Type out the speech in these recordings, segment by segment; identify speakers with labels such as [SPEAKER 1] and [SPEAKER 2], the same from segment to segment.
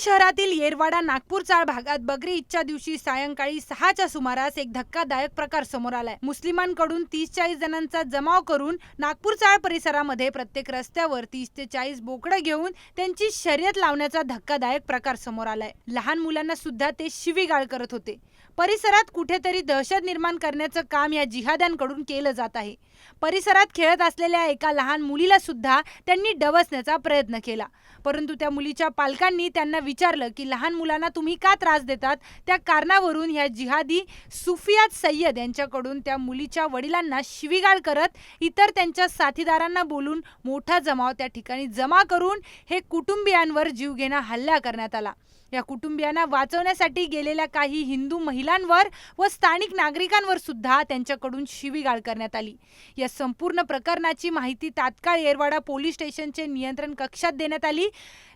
[SPEAKER 1] शहरातील येरवाडा नागपूर चाळ भागात बकरी ईदच्या दिवशी सायंकाळी सहाच्या सुमारास एक धक्कादायक प्रकार समोर आलाय. मुस्लिमांकडून तीस चाळीस जणांचा जमाव करून नागपूर चाळ परिसरामध्ये प्रत्येक रस्त्यावर तीस ते चाळीस बोकडे घेऊन त्यांची शर्यत लावण्याचा धक्कादायक प्रकार समोर आलाय. लहान मुलांना सुद्धा ते शिवीगाळ करत होते. परिसरात कुठेतरी दहशत निर्माण करण्याचं काम या जिहाद्यांकडून केलं जात आहे. परिसरात खेळत असलेल्या एका लहान मुलीला सुद्धा त्यांनी डवसण्याचा प्रयत्न केला. परंतु त्या मुलीच्या पालकांनी त्यांना विचारलं की लहान मुलांना तुम्ही का त्रास देतात? त्या कारणावरून ह्या जिहादी सुफियात सय्यद यांच्याकडून त्या मुलीच्या वडिलांना शिवीगाळ करत इतर त्यांच्या साथीदारांना बोलून मोठा जमाव त्या ठिकाणी जमा करून हे कुटुंबियांवर जीवघेणा हल्ला करण्यात आला. या कुटुंबियांना वाचवण्यासाठी गेलेल्या काही हिंदू महिलांवर व स्थानिक नागरिकांवर सुद्धा त्यांच्याकडून शिवीगाळ करण्यात आली. या संपूर्ण प्रकरणाची माहिती तात्काळ येरवाडा पोलीस स्टेशनचे नियंत्रण कक्षात देण्यात आली.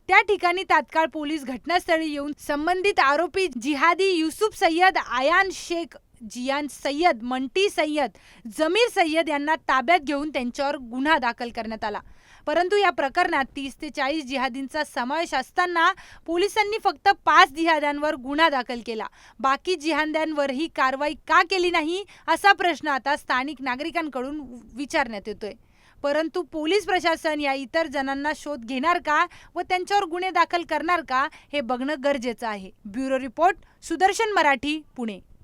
[SPEAKER 1] त्या ठिकाणी तात्काळ पोलीस घटनास्थळी येऊन संबंधित आरोपी जिहादी युसुफ सय्यद आयान शेख जियान सय्यद मंटी सय्यद जमीर सय्यद यांना ताब्यात घेऊन त्यांच्यावर गुन्हा दाखल करण्यात आला. परंतु या प्रकरणात तीस ते चाळीस जिहादींचा समावेश असताना पोलिसांनी फक्त पाच जिहाद्यांवर गुन्हा दाखल केला. बाकी जिहाद्यांवर ही कारवाई का केली नाही असा प्रश्न आता स्थानिक नागरिकांकडून विचारण्यात येतोय. परंतु पोलीस प्रशासन या इतर जणांना शोध घेणार का व त्यांच्यावर गुन्हे दाखल करणार का हे बघणं गरजेचं आहे. Bureau report Sudarshan Marathi Pune.